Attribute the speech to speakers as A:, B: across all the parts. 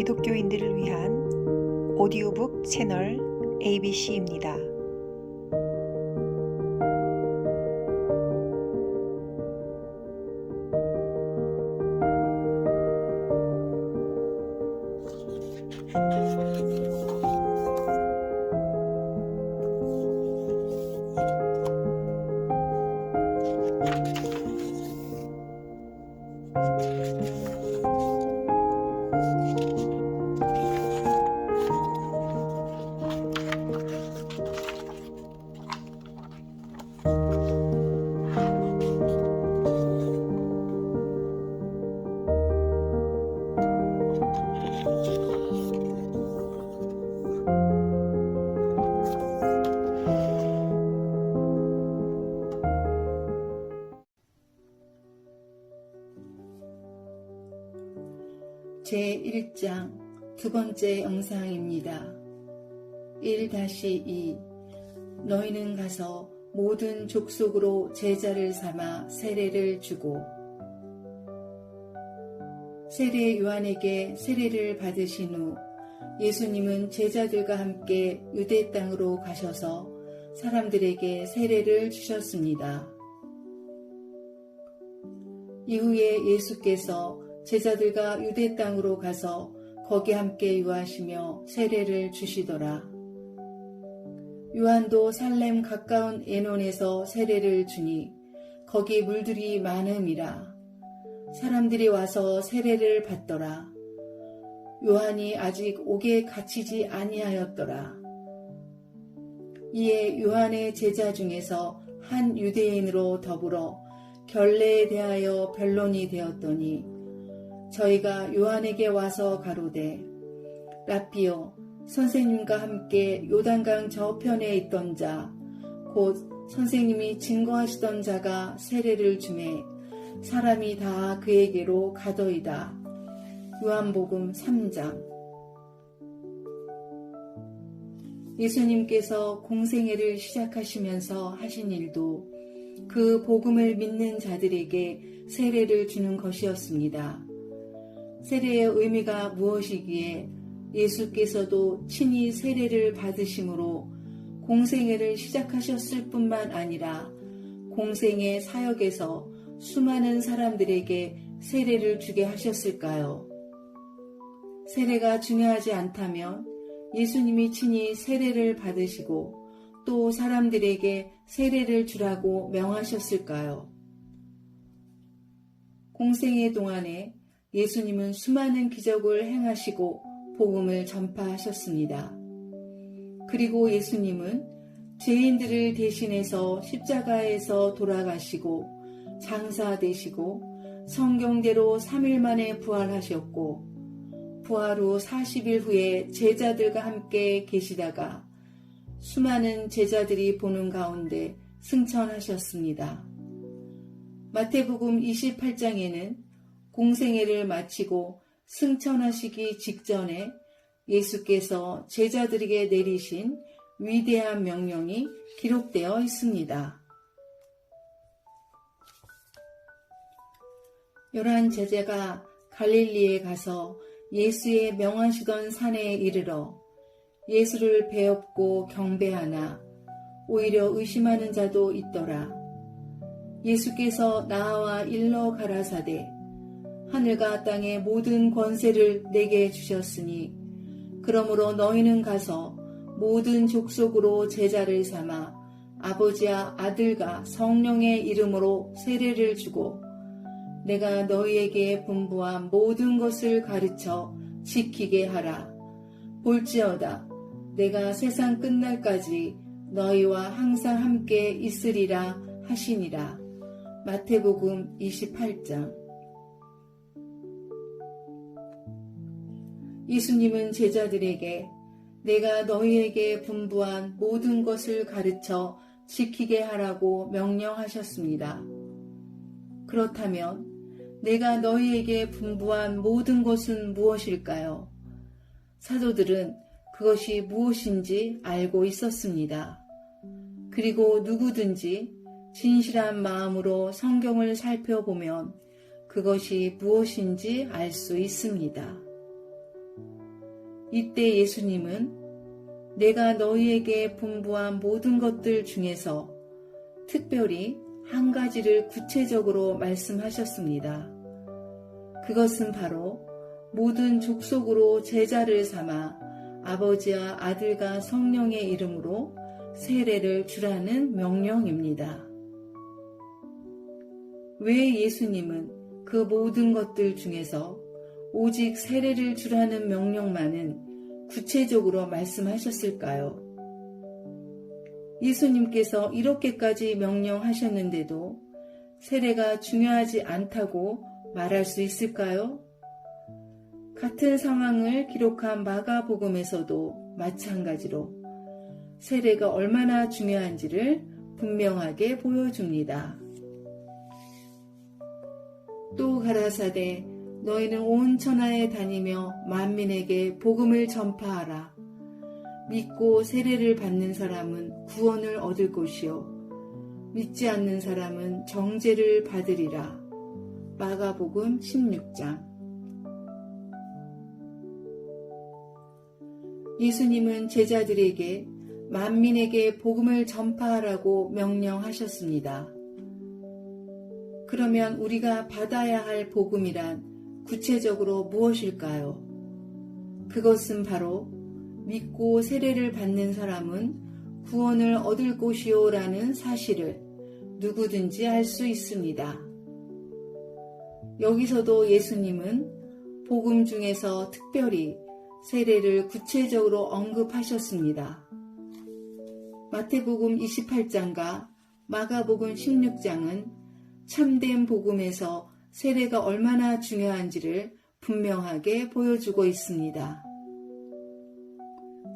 A: 기독교인들을 위한 오디오북 채널 ABC입니다.
B: 제1장 두 번째 영상입니다. 1-2 너희는 가서 모든 족속으로 제자를 삼아 세례를 주고 세례 요한에게 세례를 받으신 후 예수님은 제자들과 함께 유대 땅으로 가셔서 사람들에게 세례를 주셨습니다. 이후에 예수께서 제자들과 유대 땅으로 가서 거기 함께 유하시며 세례를 주시더라. 요한도 살렘 가까운 에논에서 세례를 주니 거기 물들이 많음이라. 사람들이 와서 세례를 받더라. 요한이 아직 옥에 갇히지 아니하였더라. 이에 요한의 제자 중에서 한 유대인으로 더불어 결례에 대하여 변론이 되었더니 저희가 요한에게 와서 가로되 라피오 선생님과 함께 요단강 저편에 있던 자 곧 선생님이 증거하시던 자가 세례를 주매 사람이 다 그에게로 가더이다. 요한복음 3장 예수님께서 공생애를 시작하시면서 하신 일도 그 복음을 믿는 자들에게 세례를 주는 것이었습니다. 세례의 의미가 무엇이기에 예수께서도 친히 세례를 받으심으로 공생애를 시작하셨을 뿐만 아니라 공생애 사역에서 수많은 사람들에게 세례를 주게 하셨을까요? 세례가 중요하지 않다면 예수님이 친히 세례를 받으시고 또 사람들에게 세례를 주라고 명하셨을까요? 공생애 동안에 예수님은 수많은 기적을 행하시고 복음을 전파하셨습니다. 그리고 예수님은 죄인들을 대신해서 십자가에서 돌아가시고 장사되시고 성경대로 3일 만에 부활하셨고 부활 후 40일 후에 제자들과 함께 계시다가 수많은 제자들이 보는 가운데 승천하셨습니다. 마태복음 28장에는 공생애를 마치고 승천하시기 직전에 예수께서 제자들에게 내리신 위대한 명령이 기록되어 있습니다. 열한 제자가 갈릴리에 가서 예수의 명하시던 산에 이르러 예수를 배웠고 경배하나 오히려 의심하는 자도 있더라. 예수께서 나와 일러 가라사대 하늘과 땅의 모든 권세를 내게 주셨으니 그러므로 너희는 가서 모든 족속으로 제자를 삼아 아버지와 아들과 성령의 이름으로 세례를 주고 내가 너희에게 분부한 모든 것을 가르쳐 지키게 하라. 볼지어다 내가 세상 끝날까지 너희와 항상 함께 있으리라 하시니라. 마태복음 28장 예수님은 제자들에게 내가 너희에게 분부한 모든 것을 가르쳐 지키게 하라고 명령하셨습니다. 그렇다면 내가 너희에게 분부한 모든 것은 무엇일까요? 사도들은 그것이 무엇인지 알고 있었습니다. 그리고 누구든지 진실한 마음으로 성경을 살펴보면 그것이 무엇인지 알 수 있습니다. 이때 예수님은 내가 너희에게 분부한 모든 것들 중에서 특별히 한 가지를 구체적으로 말씀하셨습니다. 그것은 바로 모든 족속으로 제자를 삼아 아버지와 아들과 성령의 이름으로 세례를 주라는 명령입니다. 왜 예수님은 그 모든 것들 중에서 오직 세례를 주라는 명령만은 구체적으로 말씀하셨을까요? 예수님께서 이렇게까지 명령하셨는데도 세례가 중요하지 않다고 말할 수 있을까요? 같은 상황을 기록한 마가복음에서도 마찬가지로 세례가 얼마나 중요한지를 분명하게 보여줍니다. 또 가라사대 너희는 온 천하에 다니며 만민에게 복음을 전파하라. 믿고 세례를 받는 사람은 구원을 얻을 것이요 믿지 않는 사람은 정죄를 받으리라. 마가복음 16장 예수님은 제자들에게 만민에게 복음을 전파하라고 명령하셨습니다. 그러면 우리가 받아야 할 복음이란 구체적으로 무엇일까요? 그것은 바로 믿고 세례를 받는 사람은 구원을 얻을 것이요라는 사실을 누구든지 알 수 있습니다. 여기서도 예수님은 복음 중에서 특별히 세례를 구체적으로 언급하셨습니다. 마태복음 28장과 마가복음 16장은 참된 복음에서 세례가 얼마나 중요한지를 분명하게 보여주고 있습니다.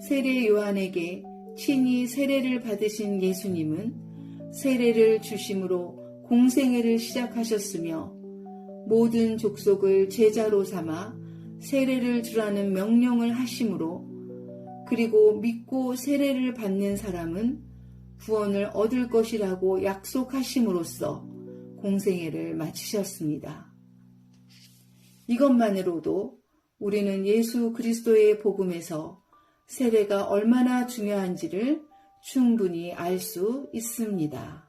B: 세례 요한에게 친히 세례를 받으신 예수님은 세례를 주심으로 공생애를 시작하셨으며 모든 족속을 제자로 삼아 세례를 주라는 명령을 하심으로 그리고 믿고 세례를 받는 사람은 구원을 얻을 것이라고 약속하심으로써 공생애를 마치셨습니다. 이것만으로도 우리는 예수 그리스도의 복음에서 세례가 얼마나 중요한지를 충분히 알 수 있습니다.